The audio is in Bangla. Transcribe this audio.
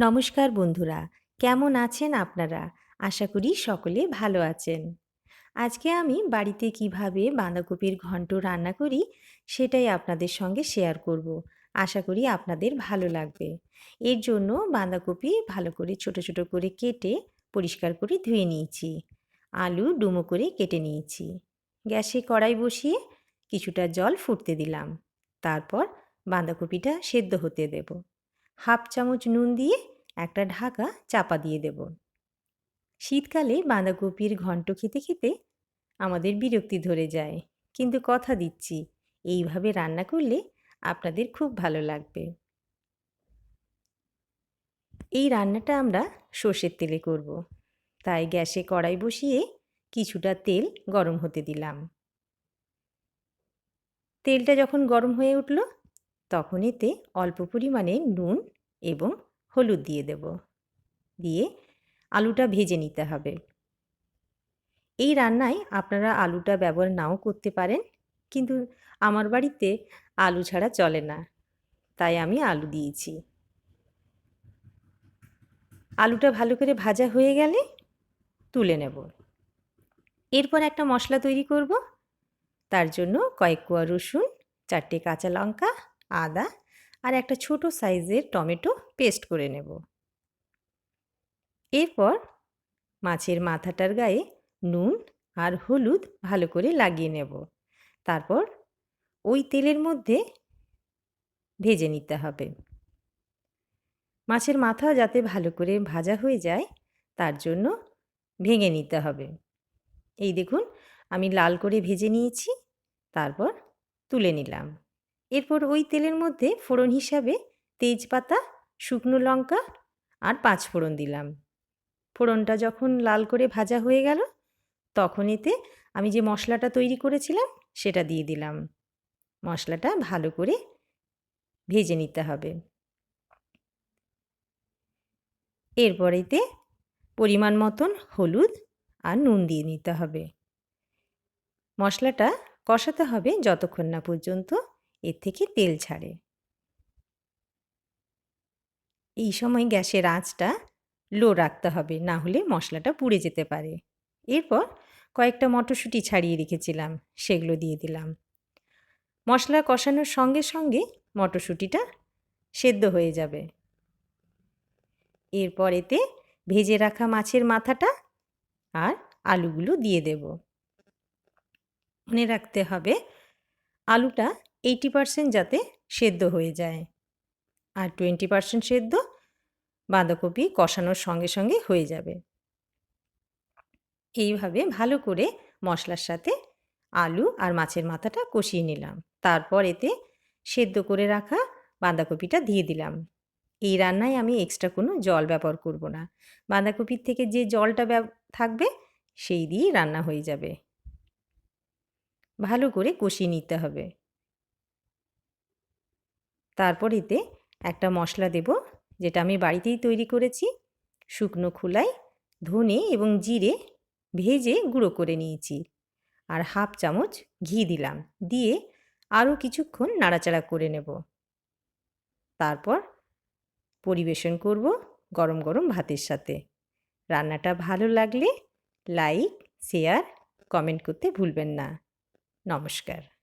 নমস্কার বন্ধুরা, কেমন আছেন আপনারা? আশা করি সকলে ভালো আছেন। আজকে আমি বাড়িতে কীভাবে বাঁধাকপির ঘন্ট রান্না করি, সেটাই আপনাদের সঙ্গে শেয়ার করব। আশা করি আপনাদের ভালো লাগবে। এর জন্য বাঁধাকপি ভালো করে ছোট ছোট করে কেটে পরিষ্কার করে ধুয়ে নিয়েছি। আলু ডুমো করে কেটে নিয়েছি। গ্যাসে কড়াই বসিয়ে কিছুটা জল ফুটতে দিলাম। তারপর বাঁধাকপিটা সেদ্ধ হতে দেব। হাফ চামচ নুন দিয়ে একটা ঢাকা চাপা দিয়ে দেব। শীতকালে বাঁধাকপির ঘন্ট খেতে খেতে আমাদের বিরক্তি ধরে যায়, কিন্তু কথা দিচ্ছি, এইভাবে রান্না করলে আপনাদের খুব ভালো লাগবে। এই রান্নাটা আমরা সর্ষের তেলে করব। তাই গ্যাসে কড়াই বসিয়ে কিছুটা তেল গরম হতে দিলাম। তেলটা যখন গরম হয়ে উঠল তখন এতে অল্প পরিমাণে নুন এবং হলুদ দিয়ে দেব। দিয়ে আলুটা ভেজে নিতে হবে। এই রান্নায় আপনারা আলুটা ব্যবহার নাও করতে পারেন, কিন্তু আমার বাড়িতে আলু ছাড়া চলে না, তাই আমি আলু দিয়েছি। আলুটা ভালো করে ভাজা হয়ে গেলে তুলে নেব। এরপর একটা মশলা তৈরি করব, তার জন্য কয়েক কোয়া রসুন, চারটে কাঁচা লঙ্কা আদা আর একটা ছোট সাইজের টমেটো পেস্ট করে নেব। এরপর মাছের মাথাটার গায়ে নুন আর হলুদ ভালো করে লাগিয়ে নেব। তারপর ওই তেলের মধ্যে ভেজে নিতে হবে। মাছের মাথা যাতে ভালো করে ভাজা হয়ে যায়, তার জন্য ভেঙে নিতে হবে। এই দেখুন, আমি লাল করে ভেজে নিয়েছি, তারপর তুলে নিলাম। এরপর ওই তেলের মধ্যে ফোড়ন হিসাবে তেজপাতা, শুকনো লঙ্কা আর পাঁচ ফোড়ন দিলাম। ফোড়নটা যখন লাল করে ভাজা হয়ে গেল, তখন এতে আমি যে মশলাটা তৈরি করেছিলাম সেটা দিয়ে দিলাম। মশলাটা ভালো করে ভেজে নিতে হবে। এরপর এতে পরিমাণ মতন হলুদ আর নুন দিয়ে নিতে হবে। মশলাটা কষাতে হবে যতক্ষণ না পর্যন্ত এর থেকে তেল ছাড়ে। এই সময় গ্যাসের আঁচটা লো রাখতে হবে, না হলে মশলাটা পুড়ে যেতে পারে। এরপর কয়েকটা মটরশুঁটি ছাড়িয়ে রেখেছিলাম, সেগুলো দিয়ে দিলাম। মশলা কষানোর সঙ্গে সঙ্গে মটরশুঁটিটা সেদ্ধ হয়ে যাবে। এরপর এতে ভেজে রাখা মাছের মাথাটা আর আলুগুলো দিয়ে দেব। মনে রাখতে হবে, আলুটা এইটি পারসেন্ট যাতে সেদ্ধ হয়ে যায়। আর টোয়েন্টি পারসেন্ট সেদ্ধ বাঁধাকপি কষানোর সঙ্গে সঙ্গে হয়ে যাবে। এইভাবে ভালো করে মশলার সাথে আলু আর মাছের মাথাটা কষিয়ে নিলাম। তারপর এতে সেদ্ধ করে রাখা বাঁধাকপিটা দিয়ে দিলাম। এই রান্নায় আমি এক্সট্রা কোনো জল ব্যবহার করব না। বাঁধাকপির থেকে যে জলটা থাকবে সেই দিয়েই রান্না হয়ে যাবে। ভালো করে কষিয়ে নিতে হবে। তারপর এতে একটা মশলা দেব, যেটা আমি বাড়িতেই তৈরি করেছি। শুকনো খোলায় ধনে এবং জিরে ভেজে গুঁড়ো করে নিয়েছি আর হাফ চামচ ঘি দিলাম। দিয়ে আরও কিছুক্ষণ নাড়াচাড়া করে নেব। তারপর পরিবেশন করব গরম গরম ভাতের সাথে। রান্নাটা ভালো লাগলে লাইক, শেয়ার, কমেন্ট করতে ভুলবেন না। নমস্কার।